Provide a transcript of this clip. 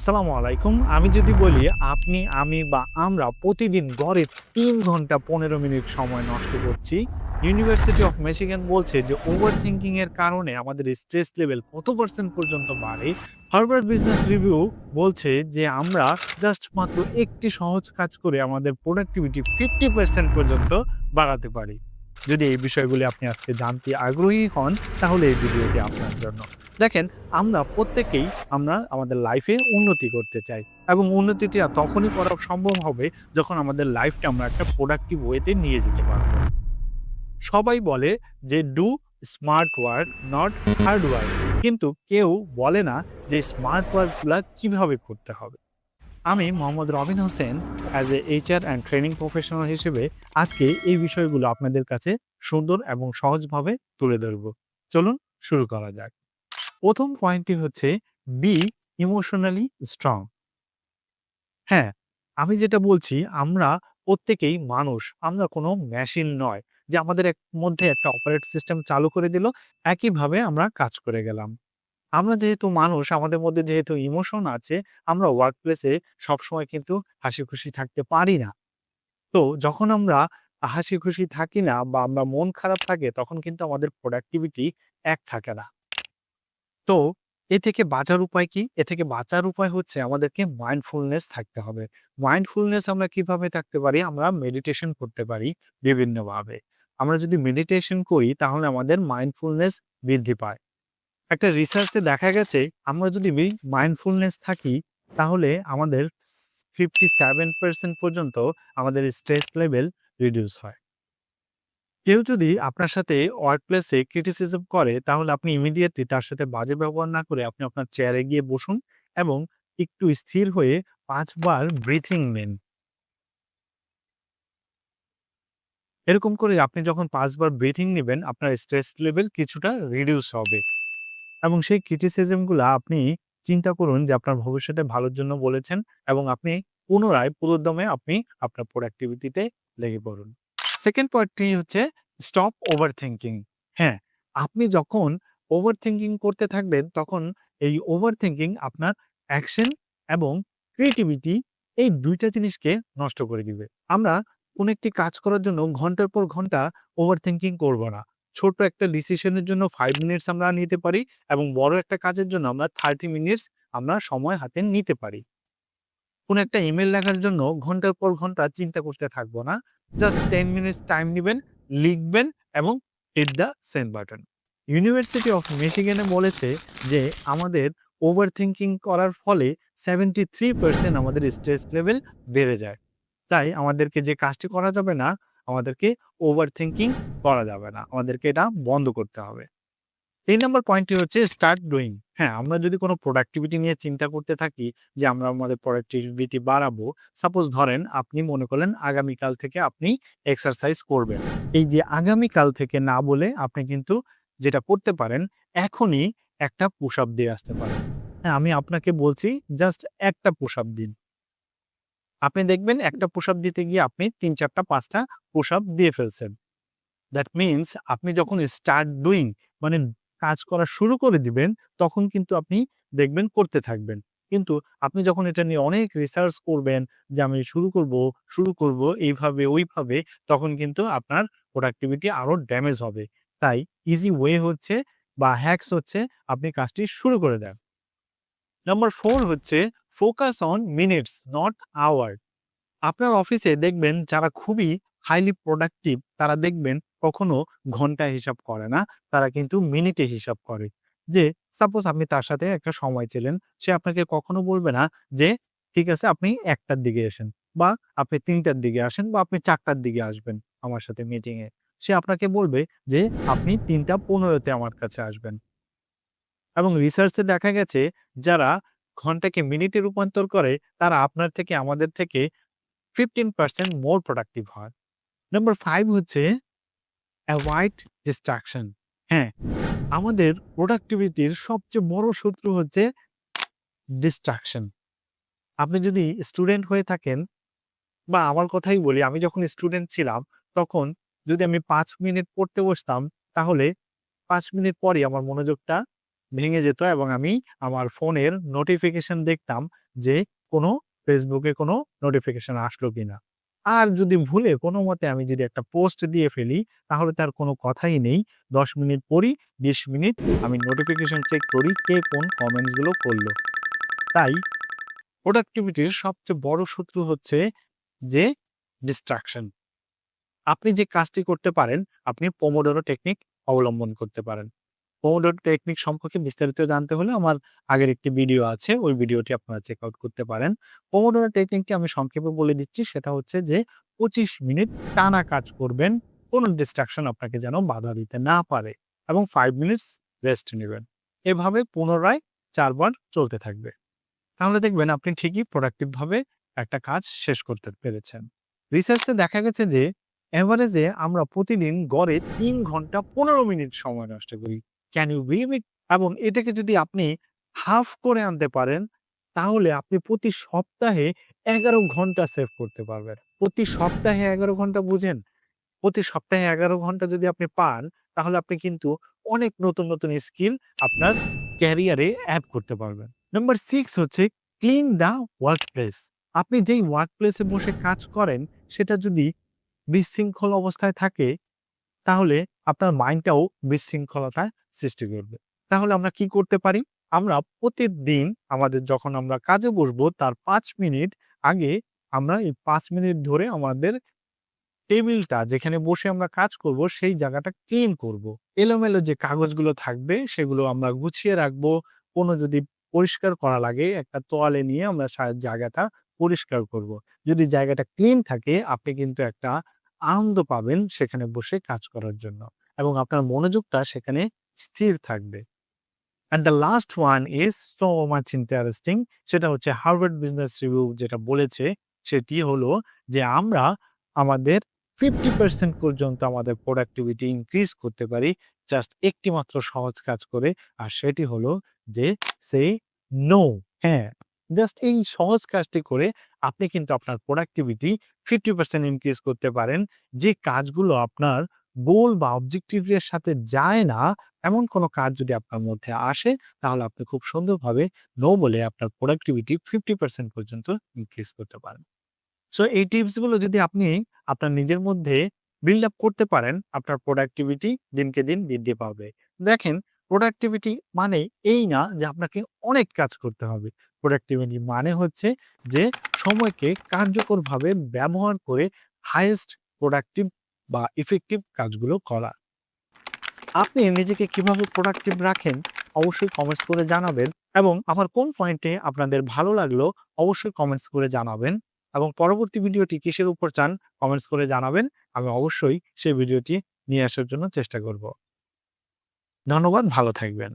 আসসালামু আলাইকুম। আমি যদি বলি, আপনি, আমি বা আমরা প্রতিদিন গড়ে তিন ঘণ্টা পনেরো মিনিট সময় নষ্ট করছি। ইউনিভার্সিটি অফ মেশিগান বলছে যে ওভার থিঙ্কিং এর কারণে আমাদের স্ট্রেস লেভেল কত পার্সেন্ট পর্যন্ত বাড়ে? হার্ভার্ড বিজনেস রিভিউ বলছে যে, আমরা জাস্ট মাত্র একটি সহজ কাজ করে আমাদের প্রোডাক্টিভিটি ফিফটি পার্সেন্ট পর্যন্ত বাড়াতে পারি। যদি এই বিষয়গুলি আপনি আজকে জানতে আগ্রহী হন, তাহলে এই ভিডিওটি আপনার জন্য। দেখেন, আমরা প্রত্যেকেই আমরা আমাদের লাইফে উন্নতি করতে চাই এবং উন্নতিটা তখনই করা সম্ভব হবে যখন আমাদের লাইফটা আমরা একটা প্রোডাক্টিভ ওয়েতে নিয়ে যেতে পারব। সবাই বলে যে do smart work not hard work কিন্তু কেউ বলে না যে স্মার্ট ওয়ার্কগুলো কীভাবে করতে হবে? আমি Mohammad Robin Hossain as a HR and training professional হিসেবে আজকে এই বিষয়গুলো আপনাদের কাছে সুন্দর এবং সহজভাবে তুলে ধরব। চলুন শুরু করা যাক। প্রথম পয়েন্টটি হচ্ছে বি ইমোশনালি স্ট্রং হ্যাঁ আমি যেটা বলছি, আমরা প্রত্যেকেই মানুষ, আমরা কোনো মেশিন নয় যে আমাদের মধ্যে একটা অপারেট সিস্টেম চালু করে দিল, একইভাবে আমরা কাজ করে গেলাম। আমরা যেহেতু মানুষ, আমাদের মধ্যে যেহেতু ইমোশন আছে, আমরা ওয়ার্ক প্লেসে সবসময় কিন্তু হাসি খুশি থাকতে পারি না। তো যখন আমরা হাসি খুশি থাকি না বা আমরা মন খারাপ থাকে, তখন কিন্তু আমাদের প্রোডাক্টিভিটি এক থাকে না। তো এ থেকে বাঁচার উপায় কি? এ থেকে বাঁচার উপায় হচ্ছে আমাদেরকে মাইন্ডফুলনেস থাকতে হবে। মাইন্ডফুলনেস আমরা কীভাবে থাকতে পারি? আমরা মেডিটেশন করতে পারি বিভিন্নভাবে। আমরা যদি মেডিটেশন করি, তাহলে আমাদের মাইন্ডফুলনেস বৃদ্ধি পায়। একটা রিসার্চে দেখা গেছে, আমরা যদি মাইন্ডফুলনেস থাকি, তাহলে আমাদের ফিফটি সেভেন পার্সেন্ট পর্যন্ত আমাদের স্ট্রেস লেভেল রিডিউস হয়। কেউ যদি আপনার সাথে ওয়ার্ক প্লেসে ক্রিটিসিজম করে, তাহলে আপনি ইমিডিয়েটলি তার সাথে বাজে ব্যবহার না করে আপনি আপনার চেয়ারে গিয়ে বসুন এবং একটু স্থির হয়ে পাঁচবার ব্রিথিং নেন। এরকম করে আপনি যখন পাঁচবার ব্রিথিং নেবেন, আপনার স্ট্রেস লেভেল কিছুটা রিডিউস হবে। এবং সেই ক্রিটিসিজমগুলো আপনি চিন্তা করুন যে আপনার ভবিষ্যতে ভালোর জন্য বলেছেন এবং আপনি পুনরায় পুরোদমে আপনি আপনার প্রোডাক্টিভিটিতে লেগে পড়ুন। সেকেন্ড পয়েন্টটি হচ্ছে স্টপ ওভার থিঙ্কিং হ্যাঁ আপনি যখন ওভার থিঙ্কিং করতে থাকবেন তখন এই ওভার থিঙ্কিং আপনার অ্যাকশন এবং ক্রিয়েটিভিটি এই দুইটা জিনিসকে নষ্ট করে দিবে। আমরা কোন একটি কাজ করার জন্য ঘণ্টার পর ঘণ্টা ওভার থিঙ্কিং করব না। ছোট একটা ডিসিশনের জন্য ফাইভ মিনিটস আমরা নিতে পারি এবং বড় একটা কাজের জন্য আমরা থার্টি মিনিটস আমরা সময় হাতে নিতে পারি। কোন একটা ইমেল লেখার জন্য ঘণ্টার পর ঘণ্টা চিন্তা করতে থাকব না। জাস্ট টেন মিনিটস টাইম নেবেন, লিখবেন এবং hit the send button university of মিশিগানে বলেছে যে আমাদের ওভার থিঙ্কিং করার ফলে সেভেন্টি থ্রি পার্সেন্ট আমাদের স্ট্রেস লেভেল বেড়ে যায়। তাই আমাদেরকে যে কাজটি করা যাবে না আমাদেরকে ওভার থিঙ্কিং করা যাবে না, আমাদেরকে এটা বন্ধ করতে হবে। তিন নম্বর পয়েন্টটি হচ্ছে স্টার্ট ডুইং হ্যাঁ আমরা যদি কোনো প্রোডাক্টিভিটি নিয়ে চিন্তা করতে থাকি যে আমরা আমাদের প্রোডাক্টিভিটি বাড়াবো সাপোজ ধরেন আপনি মনে করলেন আগামীকাল থেকে আপনি এক্সারসাইজ করবেন। এই যে আগামীকাল থেকে না বলে আপনি কিন্তু যেটা করতে পারেন, এখনই একটা পুশ আপ দিয়ে আসতে পারেন। হ্যাঁ আমি আপনাকে বলছি জাস্ট একটা পুশ আপ দিন। আপনি দেখবেন একটা পুশ আপ দিতে গিয়ে আপনি তিন চারটা, পাঁচটা পুশ আপ দিয়ে ফেলছেন। দ্যাট মিনস আপনি যখন স্টার্ট ডুইং মানে কাজ করা শুরু করে দিবেন, তখন কিন্তু আপনি দেখবেন করতে থাকবেন। কিন্তু আপনি যখন এটা নিয়ে অনেক রিসার্চ করবেন যে আমি শুরু করব শুরু করব এইভাবে, ওইভাবে, তখন কিন্তু আপনার প্রোডাক্টিভিটি আরও ড্যামেজ হবে। তাই ইজি ওয়ে হচ্ছে বা হ্যাক্স হচ্ছে আপনি কাজটি শুরু করে দেন। নাম্বার ফোর হচ্ছে focus on minutes not hour আপনার অফিসে দেখবেন যারা খুবই হাইলি প্রোডাক্টিভ তারা দেখবেন কখনো ঘণ্টা হিসাব করে না, তারা কিন্তু মিনিটে হিসাব করে। যে সাপোজ আপনি তার সাথে একটা সময় ছিলেন সে আপনাকে কখনো বলবে না যে, ঠিক আছে, আপনি একটার দিকে আসেন বা আপনি তিনটার দিকে আসেন বা আপনি চারটার দিকে আসবেন আমার সাথে মিটিংয়ে সে আপনাকে বলবে যে, আপনি তিনটা পনেরোতে আমার কাছে আসবেন। এবং রিসার্চে দেখা গেছে, যারা ঘন্টাকে মিনিটে রূপান্তর করে, তারা আপনার থেকে আমাদের থেকে ফিফটিন পার্সেন্ট মোর প্রোডাক্টিভ হয়। নাম্বার ফাইভ হচ্ছে অ্যাভয়েড ডিস্ট্রাকশন হ্যাঁ আমাদের প্রোডাক্টিভিটির সবচেয়ে বড় শত্রু হচ্ছে ডিস্ট্রাকশন আপনি যদি স্টুডেন্ট হয়ে থাকেন, বা আমার কথাই বলি, আমি যখন স্টুডেন্ট ছিলাম, তখন যদি আমি পাঁচ মিনিট পড়তে বসতাম, তাহলে পাঁচ মিনিট পরে আমার মনোযোগটা ভেঙে যেত এবং আমি আমার ফোনের নোটিফিকেশন দেখতাম যে কোনো ফেসবুকে কোনো নোটিফিকেশন আসলো কিনা। আর যদি ভুলে কোনো মতে আমি যদি একটা পোস্ট দিয়ে ফেলি, তাহলে তার কোনো কথাই নেই। দশ মিনিট পরই, বিশ মিনিট আমি নোটিফিকেশন চেক করি কে কোন কমেন্টসগুলো করল। তাই প্রোডাক্টিভিটির সবচেয়ে বড় শত্রু হচ্ছে যে ডিস্ট্রাকশন আপনি যে কাজটি করতে পারেন, আপনি পোমোডোরো টেকনিক অবলম্বন করতে পারেন। পোমোডোরো টেকনিক সম্পর্কে বিস্তারিত জানতে হলে আমার আগের একটি ভিডিও আছে, ওই ভিডিওটি আপনারা চেক আউট করতে পারেন। পোমোডোরো টেকনিকটি আমি সংক্ষেপে বলে দিচ্ছি, সেটা হচ্ছে যে পঁচিশ মিনিট টানা কাজ করবেন, কোনো ডিস্ট্রাকশন আপনাকে যেন বাধা দিতে না পারে এবং ফাইভ মিনিটস রেস্ট নেবেন। এভাবে পুনরায় চারবার চলতে থাকবে। তাহলে দেখবেন আপনি ঠিকই প্রোডাক্টিভভাবে একটা কাজ শেষ করতে পেরেছেন। রিসার্চে দেখা গেছে যে এভারেজে আমরা প্রতিদিন গড়ে তিন ঘণ্টা পনেরো মিনিট সময় নষ্ট করি। ক্যান ইউ বিলিভ ইট এবং এটাকে যদি আপনি হাফ করে আনতে পারেন, তাহলে আপনি প্রতি সপ্তাহে এগারো ঘণ্টা সেভ করতে পারবেন। প্রতি সপ্তাহে এগারো ঘণ্টা বুঝেন? প্রতি সপ্তাহে এগারো ঘণ্টা যদি আপনি পান, তাহলে আপনি কিন্তু অনেক নতুন নতুন স্কিল আপনার ক্যারিয়ারে অ্যাড করতে পারবেন। নাম্বার সিক্স হচ্ছে ক্লিন দ্য ওয়ার্ক প্লেস আপনি যেই ওয়ার্ক প্লেসে বসে কাজ করেন, সেটা যদি বিশৃঙ্খল অবস্থায় থাকে তাহলে আপনার মাইন্ডটাও বিশৃঙ্খলতায় সৃষ্টি করবে তাহলে আমরা কি করতে পারি আমরা প্রতিদিন আমাদের যখন আমরা কাজে বসবো, তার পাঁচ মিনিট আগে আমরা এই পাঁচ মিনিট ধরে আমাদের টেবিলটা যেখানে বসে আমরা কাজ করব, সেই জায়গাটা ক্লিন করব। এলোমেলো যে কাগজগুলো থাকবে, সেগুলো আমরা গুছিয়ে রাখব কোনো যদি পরিষ্কার করা লাগে, একটা তোয়ালে নিয়ে আমরা জায়গাটা পরিষ্কার করব। যদি জায়গাটা ক্লিন থাকে, আপনি কিন্তু একটা আনন্দ পাবেন সেখানে বসে কাজ করার জন্য এবং আপনার মনোযোগটা সেখানে স্থির থাকবে। And the last one is so much interesting সেটা হচ্ছে হার্ভার্ড বিজনেস রিভিউ যেটা বলেছে, সেটি হলো যে আমরা আমাদের ফিফটি পার্সেন্ট পর্যন্ত আমাদের প্রোডাক্টিভিটি ইনক্রিজ করতে পারি জাস্ট একটি মাত্র সহজ কাজ করে, আর সেটি হলো যে সে নো হ্যাঁ। জাস্ট এই সহজ কাজটি করে আপনি কিন্তু আপনার প্রোডাক্টিভিটি ফিফটি পার্সেন্ট ইনক্রিজ করতে পারেন। যে কাজগুলো আপনার গোল বা অবজেক্টিভের সাথে যায় না, এমন কোনো কাজ যদি আপনার মধ্যে আসে, তাহলে আপনি খুব সুন্দরভাবে নো বলে আপনার প্রোডাক্টিভিটি ফিফটি পার্সেন্ট পর্যন্ত ইনক্রিজ করতে পারেন। সো এই টিপসগুলো যদি আপনি আপনার নিজের মধ্যে বিল্ড আপ করতে পারেন, আপনার প্রোডাক্টিভিটি দিনকে দিন বৃদ্ধি পাবে। দেখেন প্রোডাক্টিভিটি মানে এই না যে আপনাকে অনেক কাজ করতে হবে। প্রোডাক্টিভিটি মানে হচ্ছে যে সময়কে কার্যকরভাবে ব্যবহার করে হাইয়েস্ট প্রোডাক্টিভ বা ইফেক্টিভ কাজগুলো করা। আপনি নিজেকে কীভাবে প্রোডাক্টিভ রাখেন অবশ্যই কমেন্টস করে জানাবেন এবং আমার কোন পয়েন্টে আপনাদের ভালো লাগল অবশ্যই কমেন্টস করে জানাবেন এবং পরবর্তী ভিডিওটি কিসের উপর চান কমেন্টস করে জানাবেন, আমি অবশ্যই সেই ভিডিওটি নিয়ে আসার জন্য চেষ্টা করব। ধন্যবাদ, ভালো থাকবেন।